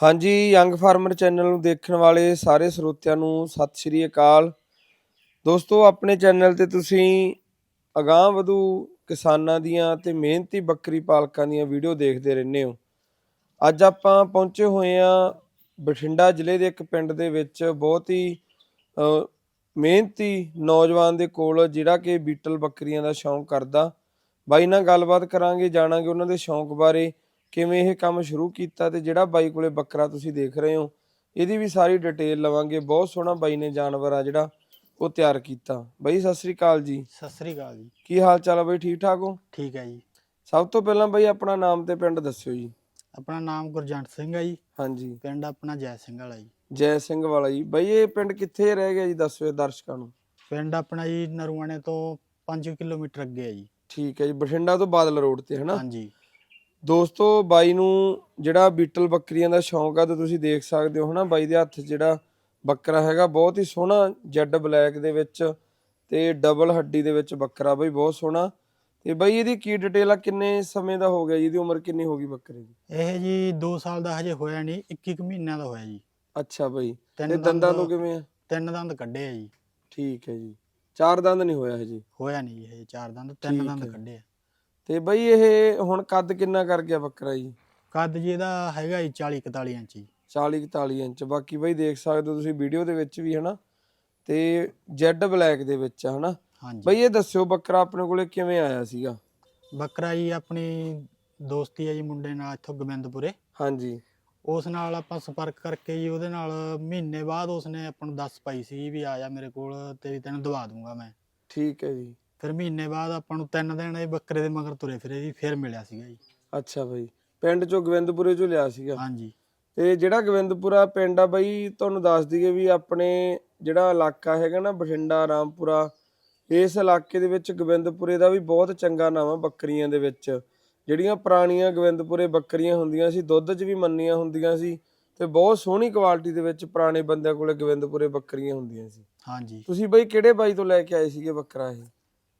ਹਾਂਜੀ young farmer channel ਨੂੰ ਦੇਖਣ ਵਾਲੇ ਸਾਰੇ ਸਰੋਤਿਆਂ ਨੂੰ ਸਤਿ ਸ਼੍ਰੀ ਅਕਾਲ। ਦੋਸਤੋ, ਆਪਣੇ ਚੈਨਲ ਤੇ ਤੁਸੀਂ ਅਗਾਂਹ ਵਧੂ ਕਿਸਾਨਾਂ ਦੀਆਂ ਤੇ ਮਿਹਨਤੀ ਬੱਕਰੀ ਪਾਲਕਾਂ ਦੀਆਂ ਵੀਡੀਓ ਦੇਖਦੇ ਰਹਿੰਦੇ ਹੋ। ਅੱਜ ਆਪਾਂ ਪਹੁੰਚੇ ਹੋਏ ਆ ਬਠਿੰਡਾ ਜ਼ਿਲ੍ਹੇ ਦੇ ਇੱਕ ਪਿੰਡ ਦੇ ਵਿੱਚ ਬਹੁਤ ਹੀ ਮਿਹਨਤੀ ਨੌਜਵਾਨ ਦੇ ਕੋਲ ਜਿਹੜਾ ਕਿ ਬੀਟਲ ਬੱਕਰੀਆਂ ਦਾ ਸ਼ੌਂਕ ਕਰਦਾ। ਬਾਈ ਨਾਲ ਗੱਲਬਾਤ ਕਰਾਂਗੇ, ਜਾਣਾਂਗੇ ਉਹਨਾਂ ਦੇ ਸ਼ੌਂਕ ਬਾਰੇ। ਕਿਵੇਂ ਇਹ ਕੰਮ ਸ਼ੁਰੂ ਕੀਤਾ ਤੇ ਜਿਹੜਾ ਬਾਈ ਕੋਲੇ ਬੱਕਰਾ ਤੁਸੀਂ ਦੇਖ ਰਹੇ ਹੋ ਇਹਦੀ ਵੀ ਸਾਰੀ ਡਿਟੇਲ ਲਵਾਂਗੇ। ਬਹੁਤ ਸੋਹਣਾ ਬਾਈ ਨੇ ਜਾਨਵਰ ਆ ਜਿਹੜਾ ਉਹ ਤਿਆਰ ਕੀਤਾ। ਬਾਈ ਸਤਿ ਸ੍ਰੀ ਅਕਾਲ ਜੀ। ਸਤਿ ਸ੍ਰੀ ਅਕਾਲ ਜੀ। ਕੀ ਹਾਲ ਚਾਲ ਆ ਬਾਈ ਠੀਕ ਠਾਕ ਹੋ? ਠੀਕ ਹੈ ਜੀ। ਸਭ ਤੋਂ ਪਹਿਲਾਂ ਬਾਈ ਆਪਣਾ ਨਾਮ ਤੇ ਪਿੰਡ ਦੱਸਿਓ ਜੀ। ਆਪਣਾ ਨਾਮ ਗੁਰਜੰਟ ਸਿੰਘ ਹੈ ਜੀ। ਹਾਂਜੀ। ਪਿੰਡ ਆਪਣਾ ਜੈ ਸਿੰਘ ਵਾਲਾ ਜੀ। ਜੈ ਸਿੰਘ ਵਾਲਾ ਜੀ। ਬਾਈ ਇਹ ਪਿੰਡ ਕਿੱਥੇ ਰਹਿ ਗਿਆ ਜੀ ਦੱਸਿਓ ਦਰਸ਼ਕਾਂ ਨੂੰ। ਪਿੰਡ ਆਪਣਾ ਜੀ ਨਰੂਆਣੇ ਤੋਂ 5 ਕਿਲੋਮੀਟਰ ਅੱਗੇ ਹੈ ਜੀ। ਠੀਕ ਹੈ ਜੀ ਬਠਿੰਡਾ ਤੋਂ ਬਾਦਲ ਰੋਡ ਤੇ ਹਨਾ ਹਾਂਜੀ। ਦੋਸਤੋ ਬਾਈ ਨੂੰ ਜਿਹੜਾ ਬੀਟਲ ਬੱਕਰੀਆਂ ਦਾ ਸ਼ੌਂਕ ਆ ਤੇ ਤੁਸੀਂ ਦੇਖ ਸਕਦੇ ਹੋ ਹਨਾ ਬਾਈ ਦੇ ਹੱਥ ਜਿਹੜਾ ਬੱਕਰਾ ਹੈਗਾ ਬਹੁਤ ਹੀ ਸੋਹਣਾ ਜੈਡ ਬਲੈਕ ਦੇ ਵਿੱਚ ਤੇ ਡਬਲ ਹੱਡੀ ਦੇ ਵਿੱਚ ਬੱਕਰਾ ਬਾਈ ਬਹੁਤ ਸੋਹਣਾ। ਤੇ ਬਾਈ ਇਹਦੀ ਕੀ ਡਿਟੇਲ ਆ ਕਿੰਨੇ ਸਮੇਂ ਦਾ ਹੋ ਗਿਆ ਜੀ? ਇਹਦੀ ਉਮਰ ਕਿੰਨੀ ਹੋ ਗਈ ਬੱਕਰੇ ਦੀ? ਇਹ ਜੀ 2 ਸਾਲ ਦਾ ਹਜੇ ਹੋਇਆ ਨਹੀਂ 21 ਕੁ ਮਹੀਨਿਆਂ ਦਾ ਹੋਇਆ ਜੀ। ਅੱਛਾ ਬਾਈ ਤੇ ਦੰਦਾਂ ਤੋਂ ਕਿਵੇਂ ਆ? ਤਿੰਨ ਦੰਦ ਕੱਢੇ ਆ ਜੀ। ਠੀਕ ਹੈ ਜੀ। ਚਾਰ ਦੰਦ ਨਹੀਂ ਹੋਇਆ ਹਜੇ ਹੋਇਆ ਨਹੀਂ ਜੀ ਇਹ ਚਾਰ ਦੰਦ ਤਿੰਨ ਦੰਦ। ਕੱਢੇ ਆ। ਤੇ ਬਾਈ ਇਹ ਹੁਣ ਕੱਦ ਕਿੰਨਾ ਕਰ ਗਿਆ ਬੱਕਰਾ ਜੀ? ਕੱਦ ਜੀ ਇਹਦਾ ਹੈਗਾ ਜੀ 40 41 ਇੰਚ ਜੀ। 40 41 ਇੰਚ। ਬਾਕੀ ਬਾਈ ਦੇਖ ਸਕਦੇ ਹੋ ਤੁਸੀਂ ਵੀਡੀਓ ਦੇ ਵਿੱਚ ਵੀ ਹਨਾ? ਤੇ ਜੈਡ ਬਲੈਕ ਦੇ ਵਿੱਚ ਹਨਾ? ਹਾਂਜੀ। ਬਈ ਇਹ ਦੱਸਿਓ ਬੱਕਰਾ ਆਪਣੇ ਕੋਲੇ ਕਿਵੇਂ ਆਇਆ ਸੀਗਾ? ਬੱਕਰਾ ਜੀ ਆਪਣੀ ਦੋਸਤੀ ਹੈ ਜੀ ਮੁੰਡੇ ਨਾਲ ਇੱਥੋਂ ਗੋਬਿੰਦਪੁਰੇ। ਹਾਂਜੀ। ਉਸ ਨਾਲ ਆਪਾਂ ਸੰਪਰਕ ਕਰਕੇ ਜੀ ਉਹਦੇ ਨਾਲ ਮਹੀਨੇ ਬਾਅਦ ਉਸਨੇ ਆਪਾਂ ਨੂੰ ਦੱਸ ਪਾਈ ਸੀ ਵੀ ਆ ਜਾ ਮੇਰੇ ਕੋਲ ਤੇ ਤੈਨੂੰ ਦਵਾ ਦੂੰਗਾ ਮੈਂ। ਠੀਕ ਹੈ ਜੀ। ਫਿਰ ਮਹੀਨੇ ਬਾਅਦ ਆਪਾਂ ਨੂੰ ਤਿੰਨ ਦਿਨ ਇਹ ਬੱਕਰੇ ਦੇ ਮਗਰ ਤੁਰੇ ਫਿਰੇ ਜੀ ਫਿਰ ਮਿਲਿਆ ਸੀਗਾ ਜੀ। ਅੱਛਾ ਬਈ ਪਿੰਡ ਚੋਂ ਗੋਬਿੰਦਪੁਰੇ ਚੋਂ ਲਿਆ ਸੀਗਾ? ਹਾਂਜੀ। ਤੇ ਜਿਹੜਾ ਗੋਬਿੰਦਪੁਰਾ ਪਿੰਡ ਆ ਬਈ ਤੁਹਾਨੂੰ ਦੱਸ ਦਈਏ ਵੀ ਆਪਣੇ ਜਿਹੜਾ ਇਲਾਕਾ ਹੈਗਾ ਨਾ ਬਠਿੰਡਾ ਰਾਮਪੁਰਾ ਇਸ ਇਲਾਕੇ ਦੇ ਵਿੱਚ ਗੋਬਿੰਦਪੁਰੇ ਦਾ ਵੀ ਬਹੁਤ ਚੰਗਾ ਨਾਮ ਆ ਬੱਕਰੀਆਂ ਦੇ ਵਿੱਚ। ਜਿਹੜੀਆਂ ਪੁਰਾਣੀਆਂ ਗੋਬਿੰਦਪੁਰੇ ਬੱਕਰੀਆਂ ਹੁੰਦੀਆਂ ਸੀ ਦੁੱਧ 'ਚ ਵੀ ਮੰਨੀਆਂ ਹੁੰਦੀਆਂ ਸੀ ਤੇ ਬਹੁਤ ਸੋਹਣੀ ਕੁਆਲਿਟੀ ਦੇ ਵਿੱਚ ਪੁਰਾਣੇ ਬੰਦਿਆਂ ਕੋਲੇ ਗੋਬਿੰਦਪੁਰੇ ਬੱਕਰੀਆਂ ਹੁੰਦੀਆਂ ਸੀ। ਹਾਂਜੀ। ਤੁਸੀਂ ਬਈ ਕਿਹੜੇ ਬਾਈ ਤੋਂ ਲੈ ਕੇ ਆਏ ਸੀਗੇ ਬੱਕਰਾ ਇਹ?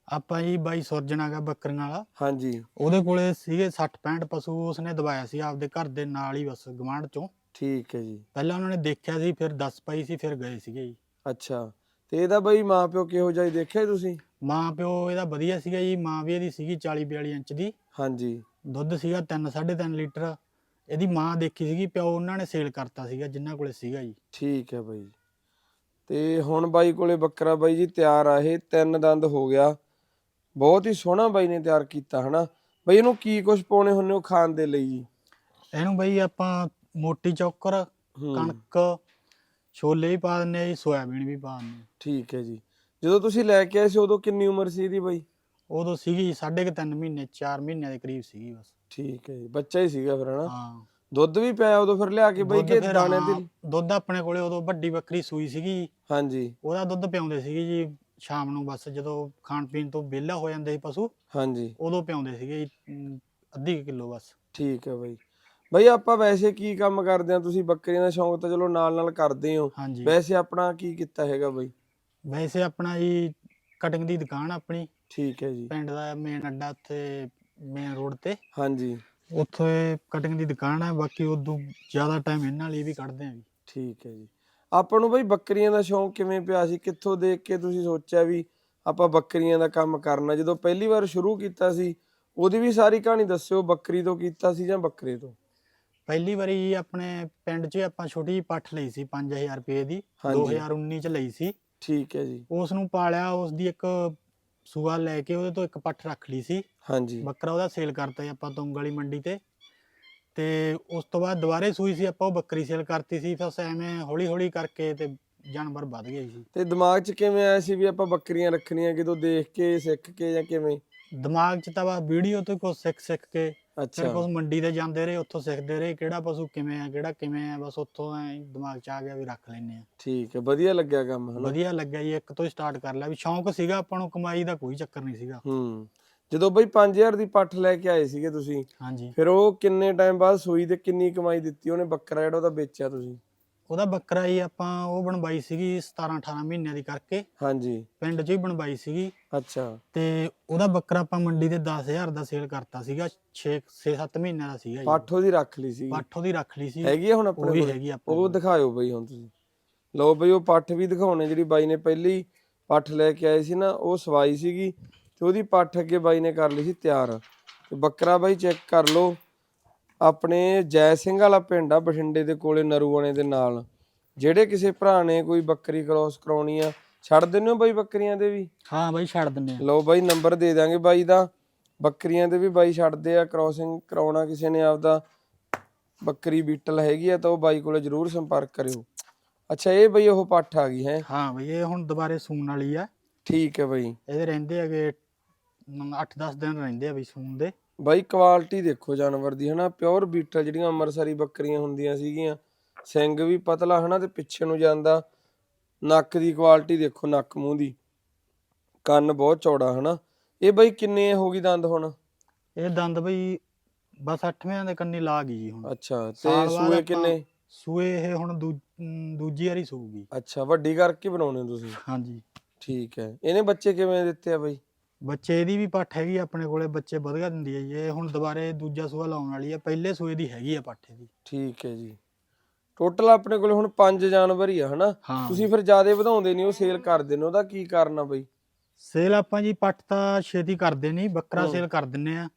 ਆਪਾਂ ਜੀ ਬਾਈ ਸੁਰਜਣਾ ਗਾ ਬੱਕਰੀਆਂ ਵਾਲਾ। ਹਾਂਜੀ। ਉਹਦੇ ਕੋਲੇ ਸੀਗੇ 60 65 ਪਸ਼ੂ ਉਸਨੇ ਦਵਾਇਆ ਸੀ ਆਪਦੇ ਘਰ ਦੇ ਨਾਲ ਹੀ ਬਸ ਗਵਾਂਢ ਚੋਂ। ਠੀਕ ਹੈ ਜੀ। ਪਹਿਲਾਂ ਉਹਨਾਂ ਨੇ ਦੇਖਿਆ ਸੀ ਫਿਰ ਦੱਸ ਪਾਈ ਸੀ ਫਿਰ ਗਏ ਸੀਗੇ ਜੀ। ਅੱਛਾ। ਤੇ ਇਹਦਾ ਬਈ ਮਾਪਿਓ ਕਿਹੋ ਜਿਹਾ ਜੀ ਦੇਖਿਆ ਤੁਸੀਂ? ਮਾਂ ਪਿਓ ਇਹਦਾ ਵਧੀਆ ਸੀਗਾ ਜੀ ਮਾਂ ਵੀ ਇਹਦੀ ਸੀਗੀ 40 42 ਇੰਚ ਦੀ। ਹਾਂਜੀ। ਦੁੱਧ ਸੀਗਾ 3 3.5 ਲੀਟਰ। ਇਹਦੀ ਮਾਂ ਦੇਖੀ ਸੀਗੀ ਪਿਓ ਉਹਨਾਂ ਨੇ ਸੇਲ ਕਰਤਾ ਸੀਗਾ ਜਿੰਨਾ ਕੋਲੇ ਸੀਗਾ ਜੀ। ਠੀਕ ਹੈ ਬਾਈ। ਤੇ ਹੁਣ ਬਾਈ ਕੋਲੇ ਬੱਕਰਾ ਬਾਈ ਜੀ ਤਿਆਰ ਆ ਇਹ ਤਿੰਨ ਦੰਦ ਹੋ ਗਿਆ। ਬਹੁਤ ਹੀ ਸੋਹਣਾ ਬਾਈ ਨੇ ਤਿਆਰ ਕੀਤਾ ਹਨਾ? ਬਾਈ ਇਹਨੂੰ ਕੀ ਕੁਝ ਪਾਉਣੇ ਹੁੰਨੇ ਹੋ ਖਾਣ ਦੇ ਲਈ ਜੀ? ਇਹਨੂੰ ਬਈ ਆਪਾਂ ਮੋਟੀ ਚੌਕਰ ਹੂੰ, ਕਣਕ ਛੋਲੇ ਵੀ ਪਾ ਦਿੰਨੇ ਆ ਜੀ ਸੋਇਆਬੀਨ ਵੀ ਪਾ ਦਿੰਨੇ ਆ। ਠੀਕ ਹੈ ਜੀ। ਜਦੋਂ ਤੁਸੀਂ ਲੈ ਕੇ ਆਏ ਸੀ ਉਦੋਂ ਕਿੰਨੀ ਉਮਰ ਸੀ ਇਹਦੀ ਬਾਈ? ਉਦੋਂ ਸੀਗੀ ਸਾਢੇ ਕੁ ਤਿੰਨ ਮਹੀਨੇ 4 ਮਹੀਨਿਆਂ ਦੇ ਕਰੀਬ ਸੀਗੀ ਬਸ। ਠੀਕ ਹੈ ਜੀ ਬੱਚਾ ਹੀ ਸੀਗਾ ਫਿਰ ਹਨਾ? ਹਾਂ। ਦੁੱਧ ਵੀ ਪਿਆ ਉਦੋਂ ਫਿਰ ਲਿਆ ਕੇ ਬਾਈ ਦੁੱਧ ਕਿ ਫਿਰ ਦਾਣੇ ਹਾਂ, ਦੀ? ਦੁੱਧ ਆਪਣੇ ਕੋਲੇ ਉਦੋਂ ਵੱਡੀ ਬੱਕਰੀ ਸੂਈ ਸੀਗੀ ਹਾਂਜੀ। ਉਹਦਾ ਦੁੱਧ ਪਿਆਉਂਦੇ ਸੀਗੇ ਜੀ ਸ਼ਾਮ ਨੂੰ ਬਸ ਜਦੋਂ ਖਾਣ ਪੀਣ ਤੋਂ ਵਿਹਲਾ ਹੋ ਜਾਂਦੇ ਸੀ ਪਸ਼ੂ ਹਾਂਜੀ। ਉਦੋਂ ਪਿਆਉਂਦੇ ਸੀਗੇ ਅਮ, ਅੱਧੀ ਕਿਲੋ ਬਸ। ਠੀਕ ਹੈ ਬਾਈ। ਬਾਈ ਆਪਾਂ ਵੈਸੇ ਕੀ ਕੰਮ ਕਰਦੇ ਆ ਤੁਸੀਂ ਬੱਕਰੀਆਂ ਦਾ ਸ਼ੌਂਕ ਤਾਂ ਚਲੋ ਨਾਲ ਨਾਲ ਕਰਦੇ ਹੋ। ਹਾਂਜੀ। ਵੈਸੇ ਆਪਣਾ ਕੀ ਕੀਤਾ ਹੈਗਾ ਬਾਈ? ਵੈਸੇ ਆਪਣਾ ਜੀ ਕਟਿੰਗ ਦੀ ਦੁਕਾਨ ਆ ਆਪਣੀ। ਠੀਕ ਹੈ ਜੀ। ਪਿੰਡ ਦਾ ਮੇਨ ਅੱਡਾ ਉੱਥੇ ਮੇਨ ਰੋਡ ਤੇ। ਹਾਂਜੀ। ਉੱਥੇ ਕਟਿੰਗ ਦੀ ਦੁਕਾਨ ਹੈ ਬਾਕੀ ਉਦੋਂ ਜ਼ਿਆਦਾ ਟਾਈਮ ਇਹਨਾਂ ਲਈ ਵੀ ਕੱਢਦੇ ਆਂ ਜੀ। ਠੀਕ ਹੈ ਜੀ। ਆਪਾਂ ਨੂੰ ਬਈ ਬੱਕਰੀਆਂ ਦਾ ਸ਼ੌਂਕ ਕਿਵੇਂ ਪਿਆ ਸੀ? ਕਿੱਥੋਂ ਦੇਖ ਕੇ ਤੁਸੀਂ ਸੋਚਿਆ ਵੀ ਆਪਾਂ ਬੱਕਰੀਆਂ ਦਾ ਕੰਮ ਕਰਨਾ? ਜਦੋਂ ਪਹਿਲੀ ਵਾਰ ਸ਼ੁਰੂ ਕੀਤਾ ਸੀ ਉਹਦੀ ਵੀ ਸਾਰੀ ਕਹਾਣੀ ਦੱਸਿਓ ਬੱਕਰੀ ਤੋਂ ਕੀਤਾ ਸੀ ਜਾਂ ਬੱਕਰੇ ਤੋਂ? ਪਹਿਲੀ ਵਾਰੀ ਆਪਣੇ ਪਿੰਡ 'ਚ ਆਪਾਂ ਛੋਟੀ ਜਿਹੀ ਪੱਠ ਲਈ ਸੀ 5000 ਰੁਪਏ ਦੀ ਹਾਂਜੀ। 2019 ਚ ਲਈ ਸੀ। ਠੀਕ ਹੈ ਜੀ। ਉਸ ਨੂੰ ਪਾਲਿਆ ਉਸ ਦੀ ਇੱਕ ਸੂਆ ਲੈ ਕੇ ਉਹਦੇ ਤੋਂ ਇੱਕ ਪੱਠ ਰੱਖ ਲਈ ਸੀ। ਹਾਂਜੀ। ਬੱਕਰਾ ਉਹਦਾ ਸੇਲ ਕਰਤਾ ਜੀ ਆਪਾਂ ਤੁੰਗ ਵਾਲੀ ਮੰਡੀ ਤੇ। ਤੇ ਉਸ ਤੋਂ ਬਾਅਦ ਦੁਬਾਰੇ ਸੂਈ ਸੀ ਆਪਾਂ ਉਹ ਬੱਕਰੀ ਸੇਲ ਕਰਤੀ ਸੀ ਫਿਰ ਐਵੇਂ ਹੌਲੀ ਹੌਲੀ ਕਰਕੇ ਤੇ ਜਾਨਵਰ ਵੱਧ ਗਏ ਸੀ। ਤੇ ਦਿਮਾਗ 'ਚ ਕਿਵੇਂ ਆਇਆ ਸੀ ਵੀ ਆਪਾਂ ਬੱਕਰੀਆਂ ਰੱਖਣੀਆਂ ਕਿਤੋਂ ਦੇਖ ਕੇ ਸਿੱਖ ਕੇ ਜਾਂ ਕਿਵੇਂ? ਦਿਮਾਗ 'ਚ ਤਾਂ ਬਸ ਵੀਡੀਓ ਤੋਂ ਕੁਝ ਸਿੱਖ ਸਿੱਖ ਕੇ ਫਿਰ ਅੱਛਾ। ਕੁਝ ਮੰਡੀ ਤੇ ਜਾਂਦੇ ਰਹੇ ਉੱਥੋਂ ਸਿੱਖਦੇ ਰਹੇ ਕਿਹੜਾ ਪਸ਼ੂ ਕਿਵੇਂ ਆ ਕਿਹੜਾ ਕਿਵੇਂ ਆ ਬਸ ਉੱਥੋਂ ਐ ਦਿਮਾਗ 'ਚ ਆ ਗਿਆ ਵੀ ਰੱਖ ਲੈਨੇ ਆ ਠੀਕ ਹੈ ਵਧੀਆ ਲੱਗਿਆ ਕੰਮ ਹਨਾ? ਵਧੀਆ ਲੱਗਿਆ ਜੀ ਇੱਕ ਤੋਂ ਸਟਾਰਟ ਕਰ ਲਿਆ ਵੀ ਸ਼ੌਂਕ ਸੀਗਾ ਆਪਾਂ ਨੂੰ ਕਮਾਈ ਦਾ ਕੋਈ ਚੱਕਰ ਨਹੀਂ ਸੀਗਾ। ਹੂੰ। ਜਦੋਂ ਬਈ 5000 ਦੀ ਪੱਠ ਲੈ ਕੇ ਆਏ ਸੀਗੇ ਤੁਸੀਂ ਹਾਂਜੀ। ਫਿਰ ਉਹ ਕਿੰਨੇ ਟਾਈਮ ਬਾਅਦ ਸੂਈ ਤੇ ਕਿੰਨੀ ਕਮਾਈ ਦਿੱਤੀ? ਉਹਨੇ ਬੱਕਰਾ ਜਿਹੜਾ ਉਹਦਾ ਵੇਚਿਆ ਤੁਸੀਂ? ਉਹਦਾ ਬੱਕਰਾ ਜੀ ਆਪਾਂ ਉਹ ਬਣਵਾਈ ਸੀਗੀ 17 18 ਮਹੀਨਿਆਂ ਦੀ ਕਰਕੇ। ਹਾਂਜੀ। ਪਿੰਡ 'ਚ ਹੀ ਬਣਵਾਈ ਸੀਗੀ। ਅੱਛਾ। ਤੇ ਉਹਦਾ ਬੱਕਰਾ ਆਪਾਂ ਮੰਡੀ ਤੇ 10000 ਦਾ ਸੇਲ ਕਰਤਾ ਸੀਗਾ 6 6-7 ਮਹੀਨਿਆਂ ਦਾ ਸੀਗਾ ਪਾਠੋ ਦੀ ਰੱਖ ਲਈ ਸੀ ਪੱਠ ਉਹਦੀ ਰੱਖ ਲਈ ਸੀ। ਹੈਗੀ ਹੁਣ ਆਪਣੇ ਕੋਲ? ਹੈਗੀ ਆਪਣੇ ਉਹ ਕੋਲ। ਦਿਖਾਇਓ ਬਈ ਹੁਣ ਤੁਸੀਂ। ਲਓ ਬਈ ਉਹ ਪੱਠ ਵੀ ਦਿਖਾਉਣੇ ਜਿਹੜੀ ਬਾਈ ਨੇ ਪਹਿਲੀ ਪੱਠ ਲੈ ਕੇ ਆਏ ਸੀ ਨਾ ਉਹ ਸਵਾਈ ਸੀਗੀ। ਤੇ ਉਹਦੀ ਪੱਠ ਅੱਗੇ ਬਾਈ ਨੇ ਕਰ ਲਈ ਸੀ ਤਿਆਰ। ਤੇ ਬੱਕਰਾ ਬਾਈ ਚੈੱਕ ਕਰ ਲਓ ਆਪਣੇ ਜੈ ਸਿੰਘ ਵਾਲਾ ਪਿੰਡ ਆ ਬਠਿੰਡੇ ਦੇ ਕੋਲੇ ਨਰੂਆਣੇ ਦੇ ਨਾਲ। ਜਿਹੜੇ ਕਿਸੇ ਭਰਾ ਨੇ ਕੋਈ ਬੱਕਰੀ ਕ੍ਰੋਸ ਕਰਾਉਣੀ ਆ ਛੱਡ ਦਿੰਦੇ ਹੋ ਬਾਈ ਬੱਕਰੀਆਂ ਦੇ ਵੀ? ਹਾਂ ਬਾਈ ਛੱਡ ਦਿੰਨੇ ਆ। ਲਓ ਬਾਈ ਨੰਬਰ ਦੇ ਦਾਂਗੇ ਬਾਈ ਦਾ। ਬੱਕਰੀਆਂ ਦੇ ਵੀ ਬਾਈ ਛੱਡਦੇ ਆ ਕ੍ਰੋਸਿੰਗ ਕਰਾਉਣਾ ਕਿਸੇ ਨੇ ਆਪਦਾ। ਬੱਕਰੀ ਬੀਟਲ ਹੈਗੀ ਆ ਤਾਂ ਉਹ ਬਾਈ ਕੋਲੇ ਜਰੂਰ ਸੰਪਰਕ ਕਰਿਓ। ਅੱਛਾ ਇਹ ਬਈ ਉਹ ਪੱਠ ਆ ਗਈ ਹੈ? ਹਾਂ ਬਈ ਇਹ ਹੁਣ ਦੁਬਾਰੇ ਸੂਣ ਵਾਲੀ ਆ। ਠੀਕ ਹੈ ਬਈ। ਇਹਦੇ ਰਹਿੰਦੇ ਹੈਗੇ 8-10 ਦਿਨ ਰਹਿੰਦੇ ਆ ਬਈ ਸੂਣ ਦੇ। ਬਾਈ ਕੁਆਲਿਟੀ ਦੇਖੋ ਜਾਨਵਰ ਦੀ ਹਨਾ? ਪਿਓਰ ਬੀਟਲ ਜਿਹੜੀਆਂ ਅੰਮ੍ਰਿਤਸਰੀ ਬੱਕਰੀਆਂ ਹੁੰਦੀਆਂ ਸੀਗੀਆਂ ਸਿੰਘ ਵੀ ਪਤਲਾ ਹਨਾ? ਤੇ ਪਿੱਛੇ ਨੂੰ ਜਾਂਦਾ ਨੱਕ ਦੀ ਕੁਆਲਿਟੀ ਦੇਖੋ ਨੱਕ ਮੂੰਹ ਦੀ। ਕੰਨ ਬਹੁਤ ਚੌੜਾ ਹਨਾ? ਇਹ ਬਈ ਕਿੰਨੇ ਹੋ ਗਈ ਦੰਦ ਹੁਣ? ਇਹ ਦੰਦ ਬਈ ਬਸ 8ਵੇਂ ਦੇ ਕੰਨੀ ਲਾ ਗਈ ਜੀ ਹੁਣ। ਅੱਛਾ ਤੇ ਸੂਏ ਕਿੰਨੇ? ਸੂਏ ਇਹ ਹੁਣ ਦੂਜੀ ਵਾਰੀ ਸੂਗੀ ਅੱਛਾ ਵੱਡੀ ਕਰਕੇ ਬਣਾਉਣੇ ਤੁਸੀਂ। ਹਾਂਜੀ। ਠੀਕ ਹੈ। ਇਹਨੇ ਬੱਚੇ ਕਿਵੇਂ ਦਿੱਤੇ ਆ ਬਈ? ਬੱਚੇ ਇਹਦੀ ਵੀ ਪੱਠ ਹੈਗੀ ਆ ਆਪਣੇ ਕੋਲੇ ਬੱਚੇ ਵਧੀਆ ਦਿੰਦੀ ਹੈ ਜੀ। ਇਹ ਹੁਣ ਦੁਬਾਰੇ ਦੂਜਾ ਸੂਆ ਲਾਉਣ ਵਾਲੀ ਹੈ ਪਹਿਲੇ ਸੂਏ ਦੀ ਹੈਗੀ ਆ ਪੱਠ ਇਹਦੀ। ਠੀਕ ਹੈ ਜੀ। ਟੋਟਲ ਆਪਣੇ ਕੋਲ ਹੁਣ ਪੰਜ ਜਾਨਵਰ ਹੀ ਆ ਹਨਾ? ਹਾਂ। ਤੁਸੀਂ ਫਿਰ ਜ਼ਿਆਦਾ ਵਧਾਉਂਦੇ ਨਹੀਂ ਉਹ ਸੇਲ ਕਰ ਦਿੰਦੇ ਹੋ ਉਹਦਾ ਕੀ ਕਾਰਨ ਆ ਬਈ? ਸੇਲ ਆਪਾਂ ਜੀ ਪੱਠ ਤਾਂ ਛੇਤੀ ਕਰਦੇ ਨਹੀਂ ਬੱਕਰਾ। ਸੇਲ ਕਰ ਦਿੰਨੇ ਆ।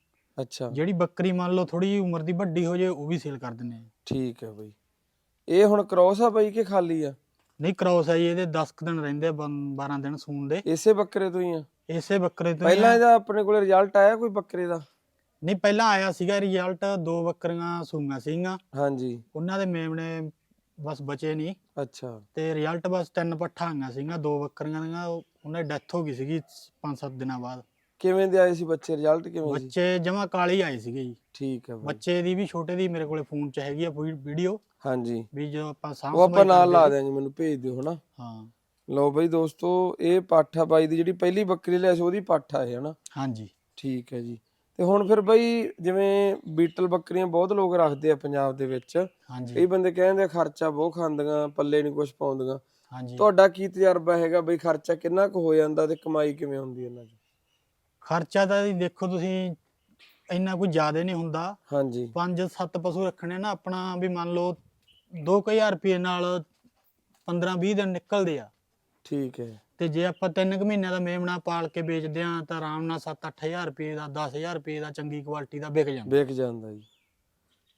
ਅੱਛਾ। ਜਿਹੜੀ ਬੱਕਰੀ ਮੰਨ ਲਓ ਥੋੜੀ ਉਮਰ ਦੀ ਵੱਡੀ ਹੋ ਜੇ ਉਹ ਵੀ ਸੇਲ ਕਰ ਦਿੰਨੇ ਆ ਠੀਕ ਹੈ ਬਈ। ਇਹ ਹੁਣ ਕ੍ਰੋਸ ਆ ਬਈ ਕਿ ਖਾਲੀ ਆ? ਨਹੀਂ ਕ੍ਰੋਸ ਆ ਜੀ ਇਹਦੇ 10 ਕੁ ਦਿਨ ਰਹਿੰਦੇ ਆ 12 ਦਿਨ ਸੂਣ ਦੇ। ਇਸੇ ਬੱਕਰੇ ਤੋਂ ਹੀ ਆ? ਇਸੇ ਬੱਕਰੇ ਤੋਂ ਹੀ ਪਹਿਲਾਂ। ਇਹਦਾ ਆਪਣੇ ਕੋਲ ਰਿਜ਼ਲਟ ਆਇਆ ਕੋਈ ਬੱਕਰੇ ਦਾ? ਨਹੀਂ ਪਹਿਲਾਂ ਆਇਆ ਸੀਗਾ ਰਿਜ਼ਲਟ ਦੋ ਬੱਕਰੀਆਂ ਸੂਈਆਂ ਸੀਗੀਆਂ। ਹਾਂਜੀ। ਉਹਨਾਂ ਦੇ ਮੇਮਣੇ ਬਸ ਬਚੇ ਨਹੀਂ। ਅੱਛਾ। ਤੇ ਰਿਜ਼ਲਟ ਬਸ ਤਿੰਨ ਪੱਠਾਂ ਆਈਆਂ ਸੀਗੀਆਂ ਦੋ ਬੱਕਰੀਆਂ ਦੀਆਂ ਉਹ- ਉਹਨਾਂ ਦੀ ਡੈਥ ਹੋ ਗਈ ਸੀਗੀ 5-7 ਦਿਨਾਂ ਬਾਅਦ। ਕਿਵੇਂ ਦੇ ਆਏ ਸੀ ਬੱਚੇ? ਰਿਜ਼ਲਟ ਕਿਵੇਂ ਸੀ? ਬੱਚੇ ਜਮਾ ਕਾਲੀ ਆਏ ਸੀਗੇ ਜੀ। ਠੀਕ ਹੈ ਬਈ। ਬੱਚੇ ਦੀ ਵੀ ਛੋਟੇ ਦੀ ਮੇਰੇ ਕੋਲੇ ਫੋਨ 'ਚ ਹੈਗੀ ਆ ਵੀਡੀਓ ਹਾਂਜੀ। ਵੀ ਜਦੋਂ ਆਪਾਂ ਸਾਂਭ ਉਹ ਆਪਾਂ ਸੰਭਾਈ ਨਾਲ ਕਰਦੇ ਲਾ ਸੀ। ਦਿਆਂਗੇ ਮੈਨੂੰ ਭੇਜ ਦਿਓ ਹਨਾ? ਹਾਂ। ਲਓ ਬਈ ਦੋਸਤੋ ਇਹ ਪੱਠ ਬਾਈ ਦੀ ਜਿਹੜੀ ਪਹਿਲੀ ਬੱਕਰੀ ਲਿਆ ਸੀ ਉਹਦੀ ਪੱਠ ਇਹ ਹਨਾ? ਹਾਂਜੀ। ਠੀਕ ਹੈ ਜੀ। ਤੇ ਹੁਣ ਫਿਰ ਬਈ ਜਿਵੇਂ ਬੀਟਲ ਬੱਕਰੀਆਂ ਬਹੁਤ ਲੋਕ ਰੱਖਦੇ ਆ ਪੰਜਾਬ ਦੇ ਵਿੱਚ ਕਈ ਬੰਦੇ ਕਹਿੰਦੇ ਆ ਖਰਚਾ ਬਹੁਤ ਖਾਂਦੀਆਂ ਪੱਲੇ ਨਹੀਂ ਕੁਝ ਪਾਉਂਦੀਆਂ। ਹਾਂਜੀ। ਤੁਹਾਡਾ ਕੀ ਤਜਰਬਾ ਹੈਗਾ ਬਈ ਖਰਚਾ ਕਿੰਨਾ ਕੁ ਹੋ ਜਾਂਦਾ ਤੇ ਕਮਾਈ ਕਿਵੇਂ ਹੁੰਦੀ ਇਹਨਾਂ 'ਚ ਖਰਚਾ ਤਾਂ ਦੇਖੋ ਤੁਸੀਂ ਇੰਨਾ ਕੋਈ ਜ਼ਿਆਦਾ ਨਹੀਂ ਹੁੰਦਾ। ਹਾਂਜੀ। ਪੰਜ ਸੱਤ ਪਸ਼ੂ ਰੱਖਣੇ ਨਾ ਆਪਣਾ ਵੀ ਮੰਨ ਲਓ 2000 ਰੁਪਏ ਨਾਲ 15-20 ਦਿਨ ਨਿਕਲਦੇ ਆ। ਠੀਕ ਹੈ। ਤੇ ਜੇ ਆਪਾਂ 3 ਕੁ ਮਹੀਨਿਆਂ ਦਾ ਮੇਮਣਾ ਪਾਲ ਕੇ ਵੇਚਦੇ ਆ ਤਾਂ ਆਰਾਮ ਨਾਲ 7-8000 ਰੁਪਏ ਦਾ 10000 ਰੁਪਏ ਦਾ ਚੰਗੀ ਕੁਆਲਿਟੀ ਦਾ ਵਿਕ ਜਾਂਦਾ। ਵਿਕ ਜਾਂਦਾ ਜੀ।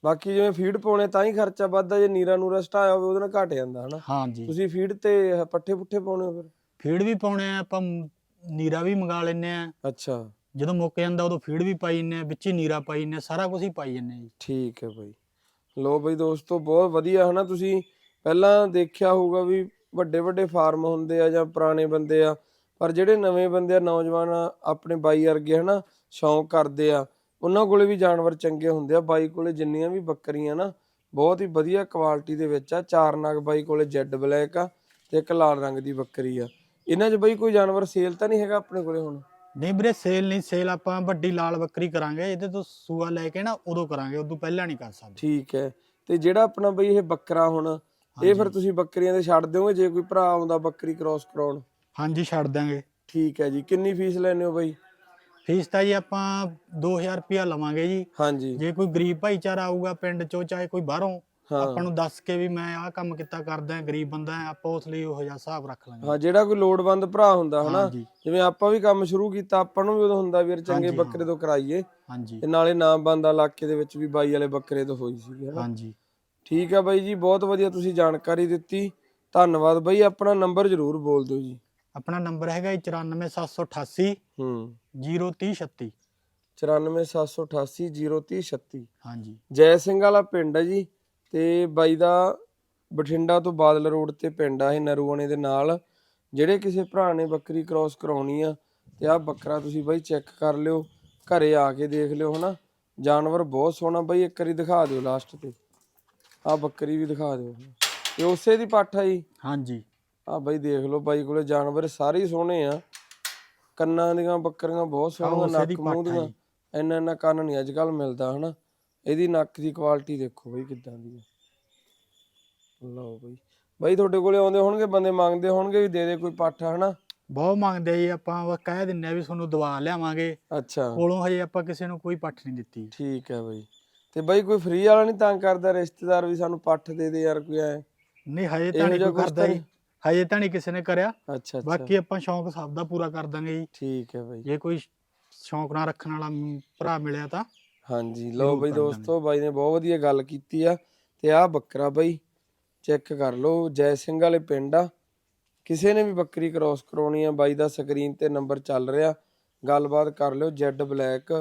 ਬਾਕੀ ਜਿਵੇਂ ਫੀਡ ਪਾਉਣੇ ਤਾਂ ਹੀ ਖਰਚਾ ਵੱਧਦਾ ਜੇ ਨੀਰਾ ਨੂਰਾ ਸਟਾਇਆ ਹੋਵੇ ਉਹਦੇ ਨਾਲ ਘਟ ਜਾਂਦਾ ਹਨਾ? ਹਾਂਜੀ। ਤੁਸੀਂ ਫੀਡ ਤੇ ਪੱਠੇ ਪੁੱਠੇ ਪਾਉਣੇ ਹੋ ਫਿਰ? ਫੀਡ ਵੀ ਪਾਉਣੇ ਆ ਆਪਾਂ ਨੀਰਾ ਵੀ ਮੰਗਾ ਲੈਨੇ ਆ। ਅੱਛਾ। ਜਦੋਂ ਮੁੱਕ ਜਾਂਦਾ ਉਦੋਂ ਫੀਡ ਵੀ ਪਾਈ ਜੰਨੇ ਆ ਵਿੱਚ ਹੀ ਨੀਰਾ ਪਾਈ ਜੰਨੇ ਆ ਸਾਰਾ ਕੁਝ ਹੀ ਪਾਈ ਜੰਨੇ ਜੀ। ਠੀਕ ਹੈ ਬਈ। ਲੋ ਬਈ ਦੋਸਤੋ ਬਹੁਤ ਵਧੀਆ ਹਨਾ? ਤੁਸੀਂ ਪਹਿਲਾਂ ਦੇਖਿਆ ਹੋਊਗਾ ਵੀ ਵੱਡੇ ਵੱਡੇ ਫਾਰਮ ਹੁੰਦੇ ਆ ਜਾਂ ਪੁਰਾਣੇ ਬੰਦੇ ਆ ਪਰ ਜਿਹੜੇ ਨਵੇਂ ਬੰਦੇ ਆ ਨੌਜਵਾਨ ਆਪਣੇ ਬਾਈ ਵਰਗੇ ਹਨਾ ਸ਼ੌਂਕ ਕਰਦੇ ਆ ਉਹਨਾਂ ਕੋਲੇ ਵੀ ਜਾਨਵਰ ਚੰਗੇ ਹੁੰਦੇ ਆ। ਬਾਈ ਕੋਲੇ ਜਿੰਨੀਆਂ ਵੀ ਬੱਕਰੀਆਂ ਨਾ ਬਹੁਤ ਹੀ ਵਧੀਆ ਕੁਆਲਿਟੀ ਦੇ ਵਿੱਚ ਆ। ਚਾਰ ਨਗ ਬਾਈ ਕੋਲੇ ਜੈਡ ਬਲੈਕ ਆ ਤੇ ਇੱਕ ਲਾਲ ਰੰਗ ਦੀ ਬੱਕਰੀ ਆ। ਇਹਨਾਂ 'ਚ ਬਈ ਕੋਈ ਜਾਨਵਰ ਸੇਲ ਤਾਂ ਨਹੀਂ ਹੈਗਾ ਆਪਣੇ ਕੋਲੇ ਹੁਣ? ਨਹੀਂ ਵੀਰੇ ਸੇਲ ਨਹੀਂ ਸੇਲ ਆਪਾਂ ਵੱਡੀ ਲਾਲ ਬੱਕਰੀ ਕਰਾਂਗੇ ਇਹਦੇ ਤੋਂ ਸੂਆ ਲੈ ਕੇ ਨਾ ਉਦੋਂ ਕਰਾਂਗੇ ਉਦੋਂ ਪਹਿਲਾਂ ਨਹੀਂ ਕਰ ਸਕਦੇ। ਠੀਕ ਹੈ ਤੇ ਜਿਹੜਾ ਆਪਣਾ ਬਈ ਇਹ ਬੱਕਰਾ ਹੁਣ ਇਹ ਫਿਰ ਤੁਸੀਂ ਬੱਕਰੀਆਂ ਦੇ ਛੱਡ ਦਿਓਗੇ ਜੇ ਕੋਈ ਭਰਾ ਆਉਂਦਾ ਬੱਕਰੀ ਕ੍ਰਾਸ ਕਰਾਉਣ? ਹਾਂਜੀ ਛੱਡ ਦਾਂਗੇ ਠੀਕ ਹੈ ਜੀ। ਕਿੰਨੀ ਫੀਸ ਲੈਣੇ ਹੋ ਬਈ? ਫੀਸ ਤਾਂ ਜੀ ਆਪਾਂ 2000 ਰੁਪਿਆ ਲਵਾਂਗੇ ਜੀ। ਹਾਂਜੀ। ਜੇ ਕੋਈ ਗਰੀਬ ਭਾਈਚਾਰਾ ਆਊਗਾ ਪਿੰਡ ਚੋਂ ਚਾਹੇ ਕੋਈ ਬਾਹਰੋਂ ਆਪਾਂ ਨੂੰ ਦੱਸ ਕੇ ਵੀ ਮੈਂ ਆਹ ਕੰਮ ਕੀਤਾ ਕਰਦਾ ਹਾਂ ਗਰੀਬ ਬੰਦਾ ਹਾਂ ਆਪਾਂ ਉਸ ਲਈ ਉਹ ਜਿਹਾ ਹਿਸਾਬ ਰੱਖ ਲਾਂਗੇ। ਹਾਂ ਜਿਹੜਾ ਕੋਈ ਲੋੜਵੰਦ ਭਰਾ ਹੁੰਦਾ ਹਨਾ? ਜਿਵੇਂ ਆਪਾਂ ਵੀ ਕੰਮ ਸ਼ੁਰੂ ਕੀਤਾ ਆਪਾਂ ਨੂੰ ਵੀ ਉਦੋਂ ਹੁੰਦਾ ਵੀ ਯਾਰ ਚੰਗੇ ਬੱਕਰੇ ਤੋਂ ਕਰਾਈਏ। ਹਾਂਜੀ। ਤੇ ਨਾਲੇ ਨਾਮ ਬੰਦਾ ਇਲਾਕੇ ਦੇ ਵਿੱਚ ਵੀ ਬਾਈ ਵਾਲੇ ਬੱਕਰੇ ਤੋਂ ਹੋਈ ਸੀ ਹਨਾ? ਹਾਂਜੀ। ਠੀਕ ਹੈ ਬਾਈ ਜੀ ਬਹੁਤ ਵਧੀਆ ਤੁਸੀਂ ਜਾਣਕਾਰੀ ਦਿੱਤੀ। ਧੰਨਵਾਦ ਬਾਈ ਆਪਣਾ ਨੰਬਰ ਜ਼ਰੂਰ ਬੋਲ ਦਿਓ ਜੀ। ਆਪਣਾ ਨੰਬਰ ਹੈਗਾ ਜੀ 94788 ਹੂੰ। 03036 9478803036 ਹਾਂਜੀ। ਜੈ ਸਿੰਘ ਵਾਲਾ ਪਿੰਡ ਹੈ ਜੀ ਤੇ ਬਾਈ ਦਾ ਬਠਿੰਡਾ ਤੋਂ ਬਾਦਲ ਰੋਡ ਤੇ ਪਿੰਡ ਆ ਇਹ ਨਰੂਆਣੇ ਦੇ ਨਾਲ। ਜਿਹੜੇ ਕਿਸੇ ਭਰਾ ਨੇ ਬੱਕਰੀ ਕ੍ਰਾਸ ਕਰਾਉਣੀ ਆ ਤੇ ਆਹ ਬੱਕਰਾ ਤੁਸੀਂ ਬਾਈ ਚੈੱਕ ਕਰ ਲਿਓ ਘਰੇ ਆ ਕੇ ਦੇਖ ਲਿਓ ਹਨਾ। ਜਾਨਵਰ ਬਹੁਤ ਸੋਹਣਾ ਬਾਈ ਇੱਕ ਵਾਰੀ ਦਿਖਾ ਦਿਓ ਲਾਸਟ ਤੇ। ਆਹ ਬੱਕਰੀ ਵੀ ਦਿਖਾ ਦਿਓ। ਤੇ ਉਸੇ ਦੀ ਪੱਠ ਆ ਜੀ? ਹਾਂਜੀ। ਆ ਬਾਈ ਦੇਖ ਲਓ ਬਾਈ ਕੋਲੇ ਜਾਨਵਰ ਸਾਰੇ ਹੀ ਸੋਹਣੇ ਆ। ਕੰਨਾਂ ਦੀਆਂ ਬੱਕਰੀਆਂ ਬਹੁਤ ਸੋਹਣੀਆਂ ਨੱਕ ਮੂੰਹ ਆ ਦੀਆਂ। ਇੰਨਾ ਇੰਨਾ ਕੰਨ ਨਹੀਂ ਅੱਜ ਕੱਲ ਮਿਲਦਾ ਹਨਾ? ਇਹਦੀ ਨੱਕ ਦੀ ਕੁਆਲਿਟੀ ਦੇਖੋ ਬਈ ਕਿੱਦਾਂ ਦੀ ਹੈ ਲਓ ਬਈ। ਬਾਈ ਤੁਹਾਡੇ ਕੋਲੇ ਆਉਂਦੇ ਹੋਣਗੇ ਬੰਦੇ ਮੰਗਦੇ ਹੋਣਗੇ ਵੀ ਦੇ ਦੇ ਕੋਈ ਪੱਠ ਹਨਾ? ਬਹੁਤ ਮੰਗਦੇ ਆ ਜੀ। ਆਪਾਂ ਉਹ ਕਹਿ ਦਿੰਨੇ ਆ ਵੀ ਤੁਹਾਨੂੰ ਦਵਾ ਲਿਆਵਾਂਗੇ। ਅੱਛਾ। ਕੋਲੋਂ ਹਜੇ ਆਪਾਂ ਕਿਸੇ ਨੂੰ ਕੋਈ ਪੱਠ ਨਹੀਂ ਦਿੱਤੀ। ਠੀਕ ਹੈ ਬਾਈ। ਤੇ ਬਾਈ ਕੋਈ ਫ੍ਰੀ ਵਾਲਾ ਨਹੀਂ ਤੰਗ ਕਰਦਾ ਰਿਸ਼ਤੇਦਾਰ ਵੀ ਸਾਨੂੰ ਪੱਠ ਦੇ ਦੇ ਯਾਰ ਕੋਈ ਐ। ਨਹੀਂ ਹਜੇ ਤਾਂ ਨਹੀਂ ਕੋਈ ਕਰਦਾ ਜੀ? ਹਜੇ ਤਾਂ ਨਹੀਂ ਕਿਸੇ ਨੇ ਕਰਿਆ। ਅੱਛਾ ਅੱਛਾ। ਬਾਕੀ ਆਪਾਂ ਸ਼ੌਂਕ ਸਭ ਦਾ ਪੂਰਾ ਕਰ ਦਾਂਗੇ ਜੀ। ਠੀਕ ਹੈ ਬਾਈ। ਜੇ ਕੋਈ ਸ਼ੌਂਕ ਨਾਲ ਰੱਖਣ ਵਾਲਾ ਭਰਾ ਮਿਲਿਆ ਤਾਂ ਹਾਂਜੀ ਲਓ ਬਈ। ਦੋਸਤੋ ਬਾਈ ਨੇ ਬਹੁਤ ਵਧੀਆ ਗੱਲ ਕੀਤੀ ਆ। ਤੇ ਆਹ ਬੱਕਰਾ ਬਾਈ ਚੈੱਕ ਕਰ ਲਓ ਜੈ ਸਿੰਘ ਵਾਲੇ ਪਿੰਡ ਆ। ਕਿਸੇ ਨੇ ਵੀ ਬੱਕਰੀ ਕ੍ਰਾਸ ਕਰਾਉਣੀ ਆ ਬਾਈ ਦਾ ਸਕਰੀਨ ਤੇ ਨੰਬਰ ਚੱਲ ਰਿਹਾ। ਗੱਲਬਾਤ ਕਰ ਲਿਓ ਜੈਡ ਬਲੈਕ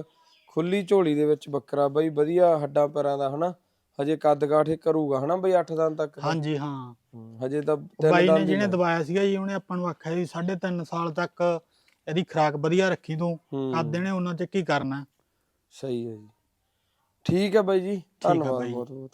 ਖੁੱਲੀ ਝੋਲੀ ਦੇ ਵਿੱਚ ਬੱਕਰਾ ਬਾਈ ਵਧੀਆ ਹੱਡਾਂ ਪੈਰਾਂ ਦਾ ਹਨਾ ਹਜੇ ਕੱਦ ਕਾਠੇ ਕਰੂਗਾ ਹਨਾ ਬਈ 8 ਦਿਨ ਤੱਕ? ਹਾਂਜੀ ਹਾਂ ਹਜੇ ਤਾਂ ਬਾਈ ਨੇ ਜਿਹਨੇ। ਦਵਾਇਆ ਸੀਗਾ ਜੀ ਉਹਨੇ ਆਪਾਂ ਨੂੰ ਆਖਿਆ ਜੀ 3.5 ਸਾਲ ਤੱਕ ਇਹਦੀ ਖੁਰਾਕ ਵਧੀਆ ਰੱਖੀ ਤੂੰ ਕਰ ਦੇਣੇ ਉਹਨਾਂ ਚ ਕੀ ਕਰਨਾ ਸਹੀ ਹੈ ਜੀ ਠੀਕ ਹੈ ਬਾਈ ਜੀ ਧੰਨਵਾਦ। ਬਹੁਤ ਬਹੁਤ